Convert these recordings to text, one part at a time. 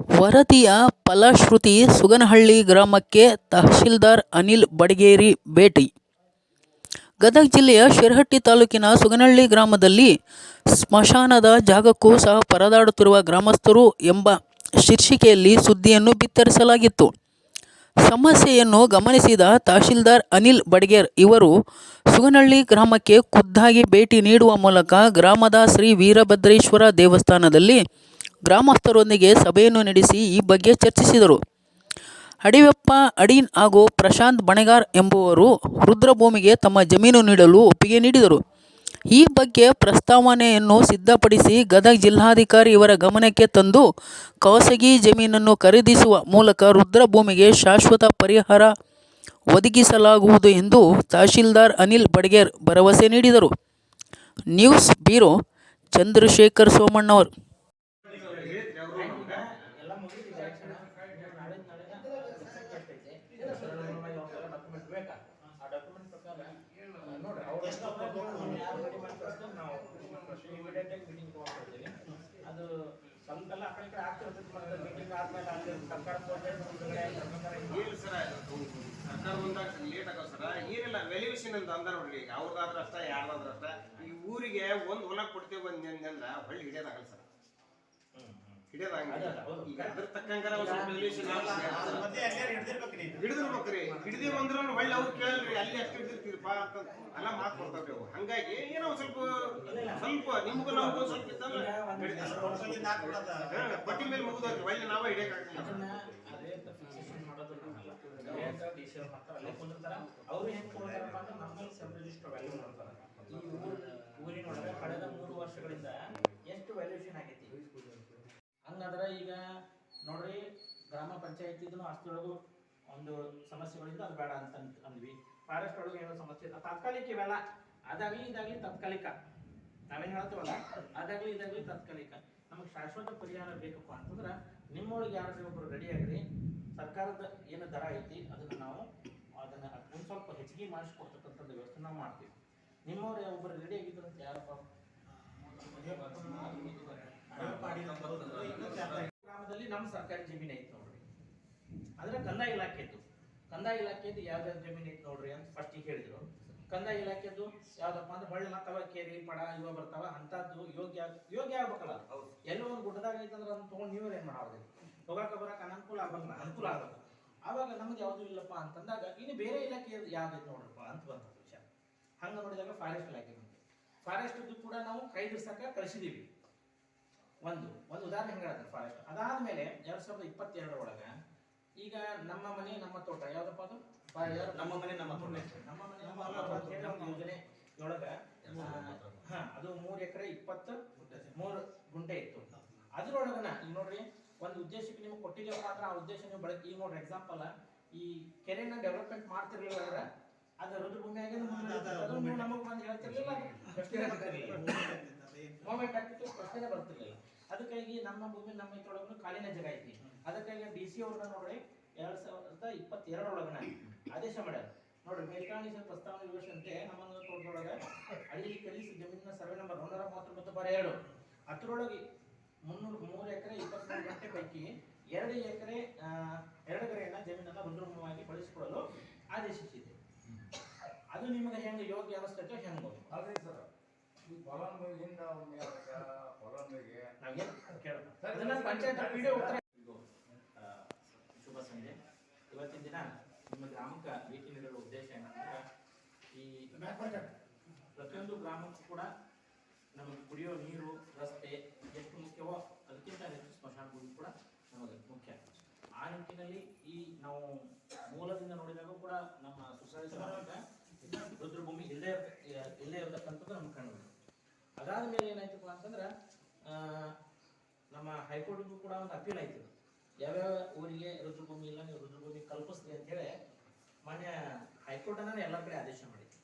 ವರದಿಯ ಫಲಶ್ರುತಿ ಸುಗನಹಳ್ಳಿ ಗ್ರಾಮಕ್ಕೆ ತಹಶೀಲ್ದಾರ್ ಅನಿಲ್ ಬಡಗೇರಿ ಭೇಟಿ. ಗದಗ ಜಿಲ್ಲೆಯ ಶಿರಹಟ್ಟಿ ತಾಲೂಕಿನ ಸುಗನಹಳ್ಳಿ ಗ್ರಾಮದಲ್ಲಿ ಸ್ಮಶಾನದ ಜಾಗಕ್ಕೂ ಸಹ ಪರದಾಡುತ್ತಿರುವ ಗ್ರಾಮಸ್ಥರು ಎಂಬ ಶೀರ್ಷಿಕೆಯಲ್ಲಿ ಸುದ್ದಿಯನ್ನು ಬಿತ್ತರಿಸಲಾಗಿತ್ತು. ಸಮಸ್ಯೆಯನ್ನು ಗಮನಿಸಿದ ತಹಶೀಲ್ದಾರ್ ಅನಿಲ್ ಬಡಗೇರ್ ಇವರು, ಸುಗನಹಳ್ಳಿ ಗ್ರಾಮಕ್ಕೆ ಖುದ್ದಾಗಿ ಭೇಟಿ ನೀಡುವ ಮೂಲಕ ಗ್ರಾಮದ ಶ್ರೀ ವೀರಭದ್ರೇಶ್ವರ ದೇವಸ್ಥಾನದಲ್ಲಿ ಗ್ರಾಮಸ್ಥರೊಂದಿಗೆ ಸಭೆಯನ್ನು ನಡೆಸಿ ಈ ಬಗ್ಗೆ ಚರ್ಚಿಸಿದರು. ಅಡಿವೆಪ್ಪ ಅಡೀನ್ ಹಾಗೂ ಪ್ರಶಾಂತ್ ಬಣಗಾರ್ ಎಂಬುವರು ರುದ್ರಭೂಮಿಗೆ ತಮ್ಮ ಜಮೀನು ನೀಡಲು ಒಪ್ಪಿಗೆ ನೀಡಿದರು. ಈ ಬಗ್ಗೆ ಪ್ರಸ್ತಾವನೆಯನ್ನು ಸಿದ್ಧಪಡಿಸಿ ಗದಗ ಜಿಲ್ಲಾಧಿಕಾರಿ ಇವರ ಗಮನಕ್ಕೆ ತಂದು ಖಾಸಗಿ ಜಮೀನನ್ನು ಖರೀದಿಸುವ ಮೂಲಕ ರುದ್ರಭೂಮಿಗೆ ಶಾಶ್ವತ ಪರಿಹಾರ ಒದಗಿಸಲಾಗುವುದು ಎಂದು ತಹಶೀಲ್ದಾರ್ ಅನಿಲ್ ಬಡಗೇರ್ ಭರವಸೆ ನೀಡಿದರು. ನ್ಯೂಸ್ ಬ್ಯೂರೋ ಚಂದ್ರಶೇಖರ್ ಸೋಮಣ್ಣವರ್ ಎಲ್ಲ ಮುಗಿತು direction. ನಾಳೆ ನಾಳೆ ಎಷ್ಟೈತೆ? ಡಾಕ್ಯುಮೆಂಟ್ ಬೇಕಾ ಆ ಡಾಕ್ಯುಮೆಂಟ್ ಪ್ರಕಾರ ಆ, ನೋಡ್ರಿ ಅವ್ರು ಎಷ್ಟು ಕೊಡ್ತಾರೆ, ಯಾರು ready ಮಾಡ್ತಾರೆ ನಾವು ಮೀಟಿಂಗ್. ಅದು ಸ್ವಲ್ಪ ಎಲ್ಲ ಆ ಕಡೆ ಈ ಕಡೆ ಆಗ್ತಿರ್ತೈತಿ ಮತ್ತೆ meeting ಆದ್ಮೇಲೆ ಅಲ್ಲಿ ಸರ್ಕಾರ ಸರ್ಕಾರ ಬಂದಾಗ ಲೇಟ್ ಆಗೋ ಸರ? ಏನಿಲ್ಲ ವ್ಯಾಲ್ಯೂಯೇಷನ್ ಅಂತ ಅಂದಾರ ನೋಡ್ರಿ ಈಗ. ಅವ್ರದಾದ್ರ ಅಷ್ಟ ಯಾರ್ದಾದ್ರ ಅಷ್ಟ. ಈ ಊರಿಗೆ ಒಂದ್ ಹೊಲ ಕೊಡ್ತೇವೆ ಅಂದ್ರ ಹೊಳ್ಳಿ ಹಿಡಿಯೋದಾಗಲ್ಲ ಸರ್. ಒಂದ್ ಹಿಡಿದಿರ್ಬೇಕ್ರಿ ಹಿಡಿದಿವ್ ಅಂದ್ರ ಹೊಳ್ಳಿ ಅವ್ರು ಕೇಳಲ್ರಿ ಅಲ್ಲಿ ಎಷ್ಟು ಹಿಡಿದಿರ್ತೀರಪ್ಪ ಅಂತ ಎಲ್ಲ ಮಾತು ಕೊಡ್ತಾವ್ರಿ ಹಂಗಾಗಿ ಏನೋ ಸ್ವಲ್ಪ ಸ್ವಲ್ಪ ನಿಮ್ಗೂ ನಮಗೂ ಸ್ವಲ್ಪ ಮೇಲೆ ಒಳ್ಳೆ ನಾವ ಅವ್ರು ವ್ಯಾಲ್ಯೂ ಕಳೆದ ಮೂರು ವರ್ಷಗಳಿಂದ ಎಷ್ಟು ವ್ಯಾಲ್ಯೂಷನ್ ಈಗ ನೋಡ್ರಿ, ಗ್ರಾಮ ಪಂಚಾಯತಿದು ಅಷ್ಟೊಳಗು ಒಂದು ಸಮಸ್ಯೆಗಳಿಂದ ಅದು ಬೇಡ ಅಂತ ಅಂದ್- ಅಂದ್ವಿ. ಫಾರೆಸ್ಟ್ ಒಳಗೆ ಏನೋ ಸಮಸ್ಯೆ. ತಾತ್ಕಾಲಿಕ ಇವೆಲ್ಲ ಅದಾಗ್ಲಿ ಇದಾಗ್ಲಿ ತತ್ಕಾಲಿಕ. ನಾವೇನ್ ಹೇಳ್ತೀವಲ್ಲ? ಅದಾಗ್ಲಿ ಇದಾಗ್ಲಿ ತತ್ಕಾಲಿಕ. ನಮಗೆ ಶಾಶ್ವತ ಪರಿಹಾರ ಬೇಕಪ್ಪ ಅಂತಂದ್ರೆ ನಿಮ್ಮೊಳಗೆ ಯಾರು ಒಬ್ರು ರೆಡಿ ಆಗ್ರಿ, ಸರ್ಕಾರದ ಏನು ದರ ಐತಿ ಅದನ್ನ ನಾವು ಅದನ್ನ ಒಂದ್ ಸ್ವಲ್ಪ ಹೆಚ್ಚಿಗೆ ಮಾಡಿಸ್ಕೊಡ್ತಕ್ಕಂಥದ್ದು ವ್ಯವಸ್ಥೆ ನಾವು ಮಾಡ್ತೀವಿ. ನಿಮ್ಮವ್ರು ಒಬ್ರು ರೆಡಿ ಆಗಿದ್ರು ಅಂತ ಯಾರಪ್ಪ? ಗ್ರಾಮದಲ್ಲಿ ನಮ್ಮ ಸರ್ಕಾರಿ ಜಮೀನು ಐತಿ ನೋಡ್ರಿ. ಅಂದ್ರೆ ಕಂದಾಯ ಇಲಾಖೆದ್ದು ಕಂದಾಯ ಇಲಾಖೆದ್ದು ಯಾವ್ದಾವ್ದು ಜಮೀನು ಐತಿ ನೋಡ್ರಿ ಅಂತ ಫಸ್ಟಿಗೆ ಹೇಳಿದ್ರು. ಕಂದಾಯ ಇಲಾಖೆದ್ದು ಯಾವ್ದಪ್ಪ ಅಂದ್ರೆ ಹೊಳ್ಳಿ ಮತ್ತವ ಕೇರಿ ಪಡ ಇವ ಬರ್ತಾವ ಅಂತದ್ದು ಯೋಗ್ಯ ಯೋಗ್ಯ ಆಗ್ಬೇಕಲ್ಲ. ಎಲ್ಲೋ ಒಂದು ಗುಡ್ಡದಾಗ ಐತಂದ್ರೆ ಅದನ್ನ ತಗೊಂಡು ನೀವೇ ಏನ್ ಮಾಡೋದು ಹೋಗಾಕ ಬರಾಕ ಅನುಕೂಲ ಆಗಲ್ಲ ಅನುಕೂಲ ಆಗಲ್ಲ ಆವಾಗ ನಮ್ಗೆ ಯಾವ್ದು ಇಲ್ಲಪ್ಪ ಅಂತಂದಾಗ ಇನ್ನು ಬೇರೆ ಇಲಾಖೆ ಯಾವ್ದೈತೆ ನೋಡ್ರಪ್ಪ ಅಂತ ಬಂತ ವಿಷಯ. ಹಂಗ ನೋಡಿದಾಗ ಫಾರೆಸ್ಟ್ ಇಲಾಖೆ ಬಂತು. ಫಾರೆಸ್ಟ್ ಕೂಡ ನಾವು ಕೈ ಬಿಡ್ಸಕ್ಕ ಕಳಿಸಿದೀವಿ. ಒಂದು ಒಂದು ಉದಾಹರಣೆ ಹೇಳ್ತಾರೆ ಫಾರೆಸ್ಟ್ ಅದಾದ್ಮೇಲೆ ಎರಡ್ ಸಾವಿರದ ಇಪ್ಪತ್ತೆರಡರೊಳಗ ಈಗ ನಮ್ಮ ಮನೆ ನಮ್ಮ ತೋಟ ಯಾವ್ದಪ್ಪ ಅದು? ನಮ್ಮ ಮನೆ ನಮ್ಮ ತೋಟ. ನಮ್ಮ ಮನೆ ನಮ್ಮ ತೋಟ ಅಂತ ಹೇಳಿ ಒಂದು ಯೋಜನೆ ಒಳಗ ಹಾ ಅದು ಮೂರ್ ಎಕರೆ ಇಪ್ಪತ್ತು ಮೂರು ಗುಂಟೆ ಇತ್ತು ಅದ್ರೊಳಗನ ಈಗ ನೋಡ್ರಿ ಒಂದು ಉದ್ದೇಶಕ್ಕೆ ನಿಮ್ಗೆ ಕೊಟ್ಟಿದ್ದೇವಪ್ಪ ಅಂದ್ರೆ ಆ ಉದ್ದೇಶ ನೀವು ಬಳಕೆ ಈಗ ನೋಡ್ರಿ ಎಕ್ಸಾಂಪಲ್ ಈ ಕೆರೆನ ಡೆವಲಪ್ಮೆಂಟ್ ಮಾಡ್ತಿರ್ಲಿಲ್ಲ ಅಂದ್ರೆ ಅದು ರುದ್ರಭೂಮಿಯಾಗೆ ನಮಗ್ ಬಂದು ಹೇಳ್ತಿರ್ಲಿಲ್ಲ ಮೂಮೆಂಟ್ ಆಗ್ತಿತ್ತು ಪ್ರಶ್ನೆ ಬರ್ತಿರ್ಲಿಲ್ಲ. ಅದಕ್ಕಾಗಿ ನಮ್ಮ ಭೂಮಿ ನಮ್ಮ ಇದ್ರೊಳಗೂ ಕಾಲಿನ ಜಾಗ ಐತಿ. ಅದಕ್ಕಾಗಿ ಡಿ ಸಿ ಅವ್ರನ್ನ ನೋಡ್ರಿ ಎರಡ್ ಸಾವಿರದ ಇಪ್ಪತ್ತೆರಡರೊಳಗನ ಆದೇಶ ಮಾಡ್ಯಾರ. ನೋಡ್ರಿ ಮೇಲ್ಕಾಣಿ ಪ್ರಸ್ತಾವನೆ ವಿವರಿಸಂತೆ ನಮ್ಮನ್ನು ತೋಟದೊಳಗ ಹಳ್ಳಿ ಕಲಿಸಿ ಜಮೀನಿನ ಸರ್ವೆ ನಂಬರ್ ಒಂದರ ಮೂವತ್ತೊಂಬತ್ತು ಬಾರ ಎರಡು. ಅದರೊಳಗೆ ಮುನ್ನೂರು ಮೂರು ಎಕರೆ ಇಪ್ಪತ್ಮೂರು ಗಂಟೆ ಪೈಕಿ ಎರಡು ಎಕರೆ ಎರಡು ಎಕರೆಯನ್ನ ಜಮೀನನ್ನ ರುದ್ರಭೂಮಿಯಾಗಿ ಬಳಸಿಕೊಳ್ಳಲು ಆದೇಶಿಸಿದೆ. ಅದು ನಿಮಗೆ ಹೆಂಗೆ ಯೋಗ್ಯ ಅನಿಸ್ತೈತೋ ಹೆಂಗೆ ಅದೇ ಸರ್ ಈ ಫಲಾನುಭವಿಯಿಂದ ಫಲಾನುಭವಿಗೆ ನಾವೇನ್ ಪಂಚಾಯತ್ ವಿಡಿಯೋ ಉತ್ತರ ಶುಭ ಸಂಜೆ. ಇವತ್ತಿನ ದಿನ ನಿಮ್ಮ ಗ್ರಾಮಕ್ಕೆ ಭೇಟಿ ನೀಡಲು ಉದ್ದೇಶ ಏನಂದ್ರೆ ಈ ಪ್ರತಿಯೊಂದು ಗ್ರಾಮಕ್ಕೂ ಕೂಡ ನಮಗೆ ಕುಡಿಯೋ ನೀರು ರಸ್ತೆ ಎಷ್ಟು ಮುಖ್ಯವೋ ಅದಕ್ಕಿಂತ ಹೆಚ್ಚು ಸ್ಮಶಾನ ಭೂಮಿ ಕೂಡ ನಮಗೆ ಮುಖ್ಯ ಆ ನಿಟ್ಟಿನಲ್ಲಿ ಈ ನಾವು ಮೂಲದಿಂದ ನೋಡಿದಾಗ ಕೂಡ ನಮ್ಮ ರುದ್ರಭೂಮಿ ಇಲ್ಲೇ ಇಲ್ಲೇ ಇರತಕ್ಕಂಥದ್ದು ನಮ್ಗೆ ಕಂಡು ಅದಾದ ಮೇಲೆ ಏನಾಯ್ತಪ್ಪ ಅಂತಂದ್ರೆ ನಮ್ಮ ಹೈಕೋರ್ಟ್ಗೂ ಕೂಡ ಒಂದು ಅಪೀಲ್ ಆಯ್ತು. ಯಾವ್ಯಾವ ಊರಿಗೆ ರುದ್ರಭೂಮಿ ಇಲ್ಲ, ನೀವು ರುದ್ರಭೂಮಿ ಕಲ್ಪಿಸ್ರಿ ಅಂತ ಹೇಳಿ ಮಾನ್ಯ ಹೈಕೋರ್ಟ್ ಅನ್ನ ಎಲ್ಲ ಕಡೆ ಆದೇಶ ಮಾಡಿತ್ತು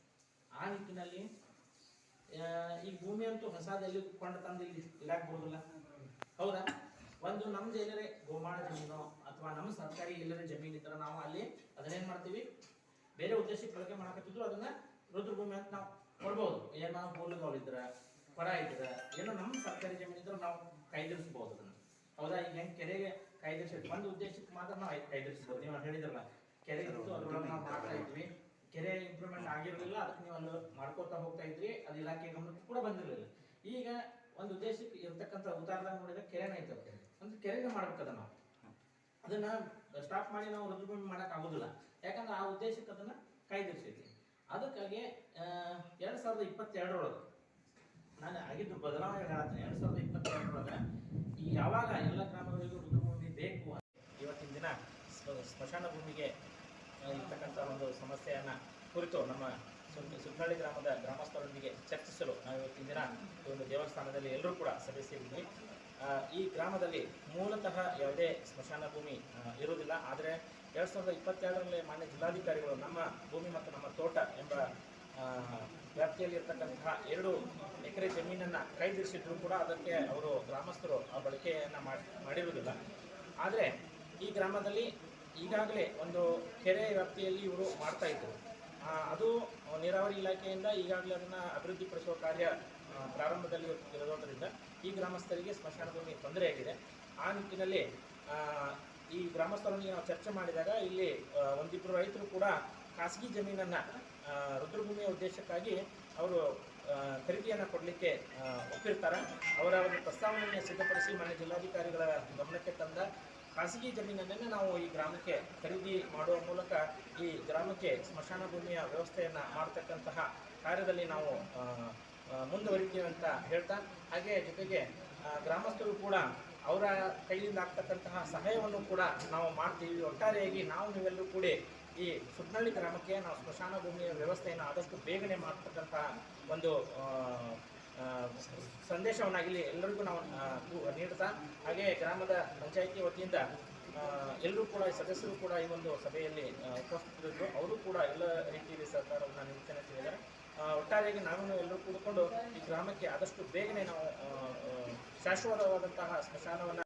ಆ ನಿಟ್ಟಿನಲ್ಲಿ ಈ ಭೂಮಿ ಅಂತೂ ಹೊಸದಲ್ಲಿ ಕೊಂಡು ತಂದು ಇಲ್ಲಿ ಹೌದಾ? ಒಂದು ನಮ್ದು ಏನಾರೇ ಗೋಮಾಳ ಜಮೀನು ಅಥವಾ ನಮ್ಮ ಸರ್ಕಾರಿ ಇಲ್ಲದ ಜಮೀನು ಇದ್ರೆ ನಾವು ಅಲ್ಲಿ ಅದನ್ನೇನ್ ಮಾಡ್ತೀವಿ? ಬೇರೆ ಉದ್ದೇಶಕ್ಕೆ ಬಳಕೆ ಮಾಡಕತ್ತಿದ್ರು ಅದನ್ನ ರುದ್ರಭೂಮಿ ಅಂತ ನಾವು ಕೊಡ್ಬೋದು. ಏನೋ ಮೂಲಗಳು ಇದ್ರ ಪಡ ಇದ್ರ, ಏನೋ ನಮ್ಮ ಸರ್ಕಾರಿ ಜಮೀನು ಇದ್ರೆ ನಾವು ಕೈದಿರಿಸ್ಬೋದು ಅದನ್ನ. ಹೌದಾ? ಈಗ ಹೆಂಗ್ ಕೆರೆಗೆ ಕಾಯ್ದಿರಿಸಿ ಒಂದು ಉದ್ದೇಶಕ್ಕೆ ಮಾತ್ರ ನಾವು ಕೈದಿರಿಸ್ಬೋದು. ನೀವು ಹೇಳಿದ್ರಲ್ಲ ಕೆರೆ ಇತ್ತು, ಅದ್ರೊಳಗೆ ನಾವು ಮಾಡ್ತಾ ಇದ್ವಿ. ಕೆರೆ ಇಂಪ್ರೂವ್ಮೆಂಟ್ ಆಗಿರಲಿಲ್ಲ, ಅದಕ್ಕೆ ನೀವು ಅಲ್ಲಿ ಮಾಡ್ಕೋತಾ ಹೋಗ್ತಾ ಇದ್ರಿ. ಅದು ಇಲಾಖೆ ಗಮನಕ್ಕೆ ಕೂಡ ಬಂದಿರಲಿಲ್ಲ. ಈಗ ಒಂದು ಉದ್ದೇಶಕ್ಕೆ ಇರ್ತಕ್ಕಂಥ ಉದಾಹರಣೆ ನೋಡಿದ್ರೆ ಕೆರೆನ ಐತೆ ಅಂದ್ರೆ ಕೆರೆನ ಮಾಡ್ಬೇಕದ ನಾವು. ಅದನ್ನ ಸ್ಟಾಪ್ ಮಾಡಿ ನಾವು ರುಜುಭೂಮಿ ಮಾಡಕ್ ಆಗೋದಿಲ್ಲ. ಯಾಕಂದ್ರೆ ಆ ಉದ್ದೇಶಕ್ಕೆ ಅದನ್ನ ಕಾಯ್ದಿರಿಸೈತಿ. ಅದಕ್ಕಾಗಿ ಎರಡ್ ಸಾವಿರದ ಇಪ್ಪತ್ತೆರಡರೊಳಗೆ ನಾನು ಆಗಿದ್ದು ಬದಲಾವಣೆ ಹೇಳ್ತೀನಿ ಎರಡ್ ಸಾವಿರದ ಇಪ್ಪತ್ತೆರಡರೊಳಗೆ ಈ ಯಾವಾಗ ಎಲ್ಲ ಗ್ರಾಮಗಳಿಗೂ ರುದ್ರಭೂಮಿ ಬೇಕು ಇವತ್ತಿನ ದಿನ ಸ್ಮಶಾನ ಭೂಮಿಗೆ ಇರ್ತಕ್ಕಂಥ ಒಂದು ಸಮಸ್ಯೆಯನ್ನ ಕುರಿತು ನಮ್ಮ ಸುಲ್ನಳ್ಳಿ ಗ್ರಾಮದ ಗ್ರಾಮಸ್ಥರೊಂದಿಗೆ ಚರ್ಚಿಸಲು ನಾವು ಇವತ್ತಿನ ದಿನ ಈ ಒಂದು ದೇವಸ್ಥಾನದಲ್ಲಿ ಎಲ್ಲರೂ ಕೂಡ ಆ, ಈ ಗ್ರಾಮದಲ್ಲಿ ಮೂಲತಃ ಯಾವುದೇ ಸ್ಮಶಾನ ಭೂಮಿ ಇರುವುದಿಲ್ಲ. ಆದರೆ ಎರಡು ಸಾವಿರದ ಇಪ್ಪತ್ತೆರಡರಲ್ಲಿ ಮಾನ್ಯ ಜಿಲ್ಲಾಧಿಕಾರಿಗಳು ನಮ್ಮ ಭೂಮಿ ಮತ್ತು ನಮ್ಮ ತೋಟ ಎಂಬ ವ್ಯಾಪ್ತಿಯಲ್ಲಿರ್ತಕ್ಕಂತಹ ಎರಡು ಎಕರೆ ಜಮೀನನ್ನು ಕೈದಿರಿಸಿದ್ರು ಕೂಡ ಅದಕ್ಕೆ ಅವರು ಗ್ರಾಮಸ್ಥರು ಆ ಬಳಕೆಯನ್ನು ಮಾಡಿರುವುದಿಲ್ಲ. ಆದರೆ ಈ ಗ್ರಾಮದಲ್ಲಿ ಈಗಾಗಲೇ ಒಂದು ಕೆರೆ ವ್ಯಾಪ್ತಿಯಲ್ಲಿ ಇವರು ಮಾಡ್ತಾ ಇದ್ರು. ಆ, ಅದು ನೀರಾವರಿ ಇಲಾಖೆಯಿಂದ ಈಗಾಗಲೇ ಅದನ್ನು ಅಭಿವೃದ್ಧಿಪಡಿಸುವ ಕಾರ್ಯ ಪ್ರಾರಂಭದಲ್ಲಿ ಇರೋದ್ರಿಂದ ಈ ಗ್ರಾಮಸ್ಥರಿಗೆ ಸ್ಮಶಾನ ಭೂಮಿ ತೊಂದರೆಯಾಗಿದೆ ಆ ನಿಟ್ಟಿನಲ್ಲಿ ಈ ಗ್ರಾಮಸ್ಥರೊಂದಿಗೆ ನಾವು ಚರ್ಚೆ ಮಾಡಿದಾಗ ಇಲ್ಲಿ ಒಂದಿಬ್ಬರು ರೈತರು ಕೂಡ ಖಾಸಗಿ ಜಮೀನನ್ನು ರುದ್ರಭೂಮಿಯ ಉದ್ದೇಶಕ್ಕಾಗಿ ಅವರು ಖರೀದಿಯನ್ನು ಕೊಡಲಿಕ್ಕೆ ಒಪ್ಪಿರ್ತಾರೆ. ಅವರ ಒಂದು ಪ್ರಸ್ತಾವನೆಯನ್ನು ಸಿದ್ಧಪಡಿಸಿ ಮನೆ ಜಿಲ್ಲಾಧಿಕಾರಿಗಳ ಗಮನಕ್ಕೆ ತಂದ ಖಾಸಗಿ ಜಮೀನನ್ನೇ ನಾವು ಈ ಗ್ರಾಮಕ್ಕೆ ಖರೀದಿ ಮಾಡುವ ಮೂಲಕ ಈ ಗ್ರಾಮಕ್ಕೆ ಸ್ಮಶಾನ ಭೂಮಿಯ ವ್ಯವಸ್ಥೆಯನ್ನು ಮಾಡತಕ್ಕಂತಹ ಕಾರ್ಯದಲ್ಲಿ ನಾವು ಮುಂದುವರಿತೀವಿ ಅಂತ ಹೇಳ್ತಾ, ಹಾಗೆ ಜೊತೆಗೆ ಗ್ರಾಮಸ್ಥರು ಕೂಡ ಅವರ ಕೈಯಿಂದ ಆಗ್ತಕ್ಕಂತಹ ಸಹಾಯವನ್ನು ಕೂಡ ನಾವು ಮಾಡ್ತೀವಿ. ಒಟ್ಟಾರೆಯಾಗಿ ನಾವು ನೀವೆಲ್ಲರೂ ಕೂಡ ಈ ಸುತ್ನಳ್ಳಿ ಗ್ರಾಮಕ್ಕೆ ನಾವು ಸ್ಮಶಾನ ಭೂಮಿಯ ವ್ಯವಸ್ಥೆಯನ್ನು ಆದಷ್ಟು ಬೇಗನೆ ಮಾಡ್ತಕ್ಕಂತಹ ಒಂದು ಸಂದೇಶವನ್ನಾಗಲಿ ಎಲ್ಲರಿಗೂ ನಾವು ನೀಡ್ತಾ, ಹಾಗೆ ಗ್ರಾಮದ ಪಂಚಾಯಿತಿ ವತಿಯಿಂದ ಎಲ್ಲರೂ ಕೂಡ ಸದಸ್ಯರು ಕೂಡ ಈ ಒಂದು ಸಭೆಯಲ್ಲಿ ಉಪಸ್ಥಿತರಿದ್ದರು. ಅವರು ಕೂಡ ಎಲ್ಲ ರೀತಿಯಲ್ಲಿ ಸರ್ಕಾರವನ್ನು ನಿರ್ತನೆ ಹೇಳಿದ್ದಾರೆ. ಒಟ್ಟಾರೆಯಾಗಿ ನಾವೇನು ಎಲ್ಲರೂ ಕೂಡಿಕೊಂಡು ಈ ಗ್ರಾಮಕ್ಕೆ ಆದಷ್ಟು ಬೇಗನೆ ನಾವು ಶಾಶ್ವತವಾದಂತಹ ಸ್ಮಶಾನವನ್ನು